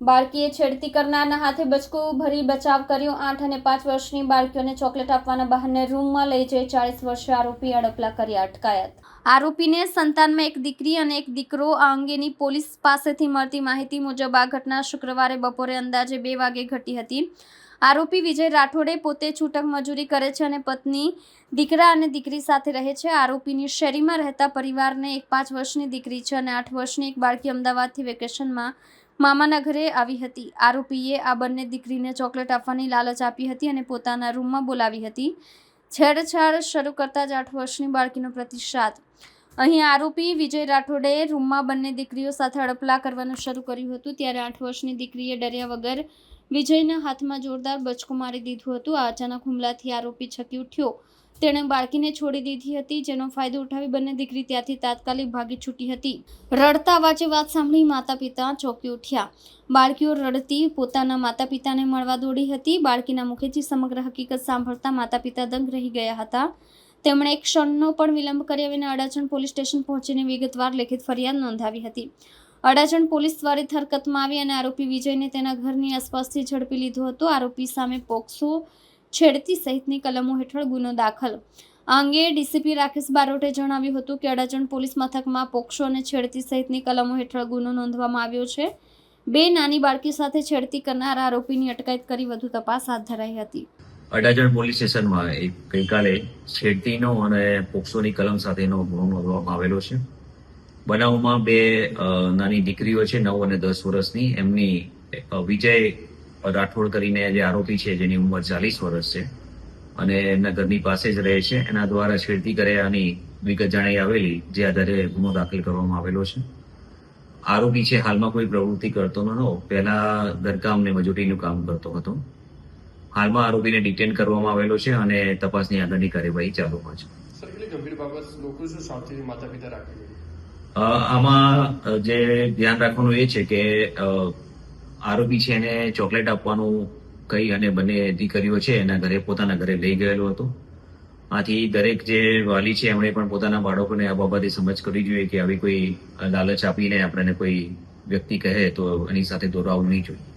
બાળકીએ છેડતી કરનારના હાથે બચકું ભરી બચાવ કર્યો. આઠ અને પાંચ વર્ષની બાળકીઓને ચોકલેટ આપવાના બહાને રૂમમાં લઈ જઈ ચાળીસ વર્ષે આરોપી અડપલા કરી અટકાયત. આરોપીને સંતાનમાં એક દીકરી અને એક દીકરો. આ અંગેની પોલીસ પાસેથી મળતી માહિતી મુજબ આ ઘટના શુક્રવારે બપોરે અંદાજે બે વાગે ઘટી હતી. આરોપી વિજય રાઠોડે પોતે છૂટક મજૂરી કરે છે અને પત્ની દીકરા અને દીકરી સાથે રહે છે. આરોપીની શેરીમાં રહેતા પરિવારને એક પાંચ વર્ષની દીકરી છે અને આઠ વર્ષની એક બાળકી અમદાવાદથી વેકેશનમાં મામાના ઘરે આવી હતી. આરોપીએ આ બંને દીકરીને ચોકલેટ આપવાની લાલચ આપી હતી અને પોતાના રૂમમાં બોલાવી હતી. છેડછાડ શરૂ કરતા જ આઠ વર્ષની બાળકીનો પ્રતિસાદ. અહીં આરોપી વિજય રાઠોડે રૂમમાં બંને દીકરીઓ સાથે અડપલા કરવાનું શરૂ કર્યું હતું. ત્યારે આઠ વર્ષની દીકરીએ ડર્યા વગર વિજયના હાથમાં જોરદાર બચકું મારી દીધું હતું. આ અચાનક હુમલાથી આરોપી છકી ઉઠ્યો. તેણે બાળકીને છોડી દીધી હતી, જેનો ફાયદો ઉઠાવી બંને દીકરી ત્યાંથી તાત્કાલિક ભાગી છૂટી હતી. રડતા અવાજે વાત સાંભળી માતા પિતા ચોંકી ઉઠ્યા. બાળકીઓ રડતી પોતાના માતા પિતાને મળવા દોડી હતી. બાળકીના મુખેથી સમગ્ર હકીકત સાંભળતા માતા પિતા દંગ રહી ગયા હતા. તેમણે એક ક્ષણનો પણ વિલંબ કર્યા વિના અડાજણ પોલીસ સ્ટેશન પહોંચીને વિગતવાર લેખિત ફરિયાદ નોંધાવી હતી. અડાજણ પોલીસ ત્વરિત હરકતમાં આવી અને આરોપી વિજયને તેના ઘરની આસપાસથી ઝડપી લીધો હતો. આરોપી સામે પોક્સો છેડતી સહિતની કલમો હેઠળ ગુનો દાખલ. આ અંગે ડીસીપી રાકેશ બારોટે જણાવ્યું હતું કે અડાજણ પોલીસ મથકમાં પોક્સો અને છેડતી સહિતની કલમો હેઠળ ગુનો નોંધવામાં આવ્યો છે. બે નાની બાળકી સાથે છેડતી કરનાર આરોપીની અટકાયત કરી વધુ તપાસ હાથ ધરાઈ હતી. અડાજણ પોલીસ સ્ટેશનમાં ગઈકાલે છેડતીનો અને પોક્સોની કલમ સાથેનો ગુનો નોંધવામાં આવેલો છે. બનાવમાં બે નાની દીકરીઓ છે, નવ અને દસ વર્ષની. એમની વિજય રાઠોડ કરીને જે આરોપી છે જેની ઉંમર ચાલીસ વર્ષ છે અને એમના ઘરની પાસે જ રહે છે. એના દ્વારા છેડતી કર્યાની વિગત જાણી આવેલી જે આધારે ગુનો દાખલ કરવામાં આવેલો છે. આરોપી છે હાલમાં કોઈ પ્રવૃત્તિ કરતો નહોતો પહેલા ઘરકામ ને મજૂરીનું કામ કરતો હતો. હાલમાં આરોપીને ડિટેન કરવામાં આવેલો છે અને તપાસની આગળની કાર્યવાહી ચાલુમાં છે. આમાં જે ધ્યાન રાખવાનું એ છે કે આરોપી છે એને ચોકલેટ આપવાનું કહી અને બંને દીકરીઓ છે, એના ઘરે પોતાના ઘરે લઈ ગયેલો હતો. આથી દરેક જે વાલી છે, એમણે પણ પોતાના બાળકોને આ બાબતે સમજ કરવી જોઈએ કે આવી કોઈ લાલચ આપીને આપણને કોઈ વ્યક્તિ કહે તો એની સાથે દોરાવવું નહીં જોઈએ.